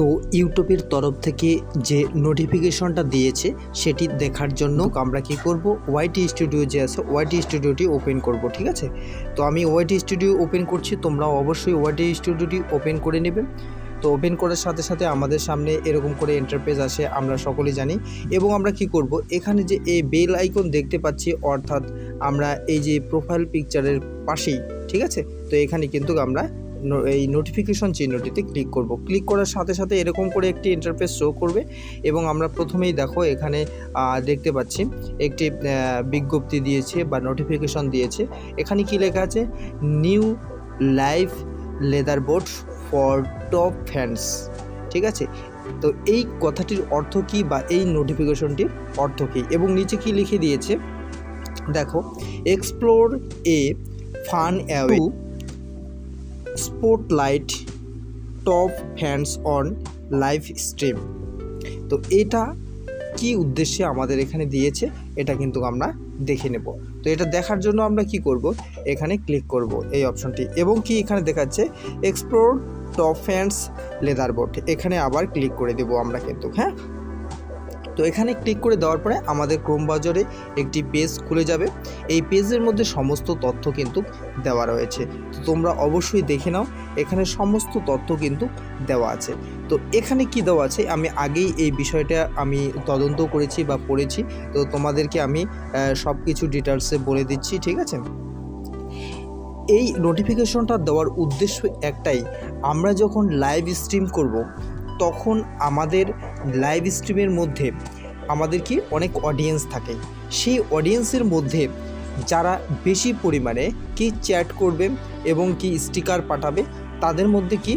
তো ইউটিউবের তরফ থেকে যে নোটিফিকেশনটা দিয়েছে, সেটি দেখার জন্য আমরা কি করব? ওয়াইটি স্টুডিও যে আছে ওয়াইটি স্টুডিওটি ওপেন করব, ঠিক আছে? তো আমি ওয়াইটি স্টুডিও ওপেন করছি তোমরা অবশ্যই ওয়াইটি স্টুডিওটি ওপেন করে নেবে। তো ওপেন করার সাথে সাথে আমাদের সামনে এরকম করে এন্টারপেজ আসে, আমরা সকলেই জানি। এবং আমরা কি করব? এখানে যে এই বেল আইকন দেখতে পাচ্ছি, অর্থাৎ আমরা এই যে প্রোফাইল পিকচারের পাশেই, ঠিক আছে? তো এখানে কিন্তু আমরা এই নোটিফিকেশন চিহ্নটিতে ক্লিক করব। ক্লিক করার সাথে সাথে এরকম করে একটি ইন্টারফেস শো করবে এবং আমরা প্রথমেই দেখো এখানে দেখতে পাচ্ছি একটি বিজ্ঞপ্তি দিয়েছে বা নোটিফিকেশন দিয়েছে। এখানে কি লেখা আছে? New live leaderboard for top fans ঠিক আছে? তো এই কথাটির অর্থ কী বা এই নোটিফিকেশনটির অর্থ কী? এবং নিচে কি লিখে দিয়েছে? দেখো explore a fun away spotlight top fans on live stream. তো এটা কি উদ্দেশ্যে আমাদের এখানে দিয়েছে, এটা কিন্তু আমরা দেখে নেব। তো এটা দেখার জন্য আমরা কি করব, এখানে ক্লিক করব এই অপশনটি এবং কি এখানে দেখাচ্ছে, explore top fans leather board এখানে আবার ক্লিক করে দেব আমরা কিন্তু হ্যাঁ? তো এখানে ক্লিক করে দেওয়ার পরে আমাদের ক্রোম বাজারে একটি পেজ খুলে যাবে। এই পেজের মধ্যে সমস্ত তথ্য কিন্তু দেওয়া রয়েছে। তো তোমরা অবশ্যই দেখে নাও, এখানে সমস্ত তথ্য কিন্তু দেওয়া আছে। তো এখানে কি দেওয়া আছে? আমি আগেই এই বিষয়টা আমি তদন্ত করেছি বা পড়েছি। তো তোমাদেরকে আমি সব কিছু ডিটেলসে বলে দিচ্ছি, ঠিক আছে? এই নোটিফিকেশনটা দেওয়ার উদ্দেশ্য একটাই, আমরা যখন লাইভ স্ট্রিম করব তখন আমাদের লাইভ স্ট্রিমের মধ্যে আমাদের কি অনেক অডিয়েন্স থাকে। সেই অডিয়েন্সের মধ্যে যারা বেশি পরিমাণে কি চ্যাট করবে এবং কি স্টিকার পাঠাবে, তাদের মধ্যে কি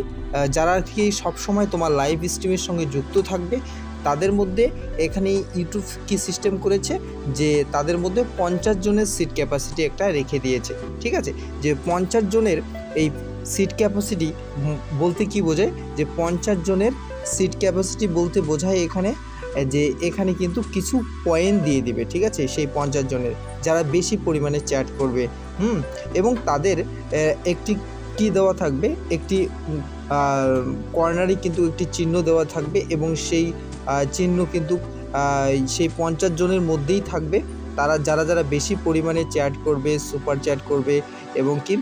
যারা কি সবসময় তোমার লাইভ স্ট্রিমের সঙ্গে যুক্ত থাকবে, তাদের মধ্যে এখানে ইউটিউব কি সিস্টেম করেছে যে তাদের মধ্যে পঞ্চাশ জনের সিট ক্যাপাসিটি একটা রেখে দিয়েছে। ঠিক আছে? যে পঞ্চাশ জনের এই সিট ক্যাপাসিটি বলতে কি বোঝায়? যে পঞ্চাশ জনের সিট ক্যাপাসিটি বলতে বোঝায় এখানে, যে এখানে কিন্তু কিছু পয়েন্ট দিয়ে দিবে, ঠিক আছে? সেই পঞ্চাশ জনের, যারা বেশি পরিমাণে চ্যাট করবে, হুম? এবং তাদের একটি কি দেওয়া থাকবে? একটি কর্নারে কিন্তু একটি চিহ্ন দেওয়া থাকবে এবং সেই চিহ্ন কিন্তু সেই পঞ্চাশ জনের মধ্যেই থাকবে। তারা, যারা যারা বেশি পরিমাণে চ্যাট করবে সুপার চ্যাট করবে এবং কি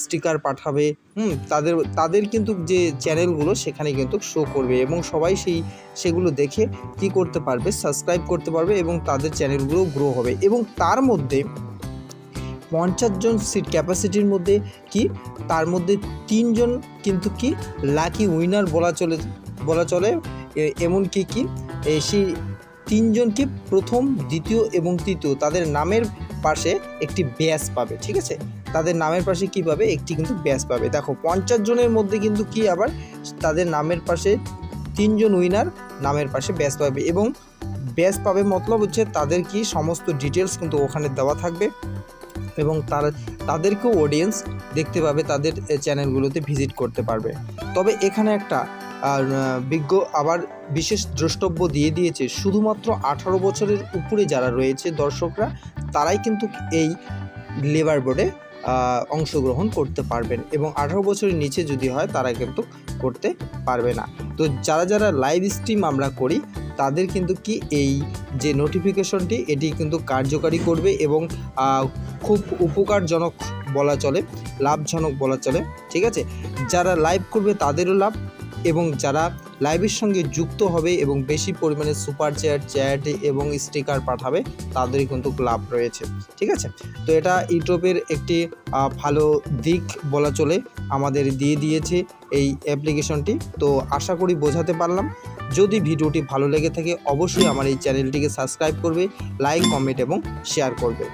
স্টিকার পাঠাবে, হুম, তাদের তাদের কিন্তু যে চ্যানেলগুলো সেখানে কিন্তু শো করবে এবং সবাই সেই, সেগুলো দেখে কি করতে পারবে সাবস্ক্রাইব করতে পারবে এবং তাদের চ্যানেলগুলো গ্রো হবে এবং তার মধ্যে পঞ্চাশ জন সিট ক্যাপাসিটির মধ্যে কি, তার মধ্যে তিনজন কিন্তু কি লাকি উইনার বলা চলে বলা চলে এমনকি কি সেই তিনজনকে প্রথম, দ্বিতীয় এবং তৃতীয়, তাদের নামের পাশে একটি ব্যাস পাবে, ঠিক আছে? তাদের নামের পাশে কি পাবে? একটি কিন্তু ব্যাস পাবে। দেখো, পঞ্চাশ জনের মধ্যে কিন্তু কি আবার? তাদের নামের পাশে তিনজন উইনার নামের পাশে ব্যাস পাবে এবং ব্যাস পাবে মতলব হচ্ছে তাদের কি সমস্ত ডিটেলস কিন্তু ওখানে দেওয়া থাকবে এবং তার তাদেরকেও অডিয়েন্স দেখতে পাবে, তাদের চ্যানেলগুলোতে ভিজিট করতে পারবে। তবে এখানে একটা, আর বিজ্ঞ আবার বিশেষ দ্রষ্টব্য দিয়ে দিয়েছে, শুধুমাত্র আঠারো বছরের উপরে যারা রয়েছে দর্শকরা তারাই কিন্তু এই লেবার বোর্ডে অংশগ্রহণ করতে পারবেন এবং আঠারো বছরের নিচে যদি হয় তারা কিন্তু করতে পারবে না। তো যারা যারা লাইভ স্ট্রিম আমরা করি, তাদের কিন্তু কি এই যে নোটিফিকেশনটি, এটি কিন্তু কার্যকারী করবে এবং খুব উপকারজনক বলা চলে, লাভজনক বলা চলে, ঠিক আছে? যারা লাইভ করবে তাদেরও লাভ এবং যারা লাইভের সঙ্গে যুক্ত হবে এবং বেশি পরিমাণে সুপার চ্যাট চ্যাট এবং স্টিকার পাঠাবে, তাদেরই কিন্তু লাভ রয়েছে। ঠিক আছে? তো এটা ইউটিউবের একটি ভালো দিক বলা চলে। আমাদের দিয়ে দিয়েছে এই অ্যাপ্লিকেশনটি তো আশা করি বোঝাতে পারলাম। যদি ভিডিওটি ভালো লেগে থাকে, অবশ্যই আমার এই চ্যানেলটিকে সাবস্ক্রাইব করবে লাইক কমেন্ট এবং শেয়ার করবে।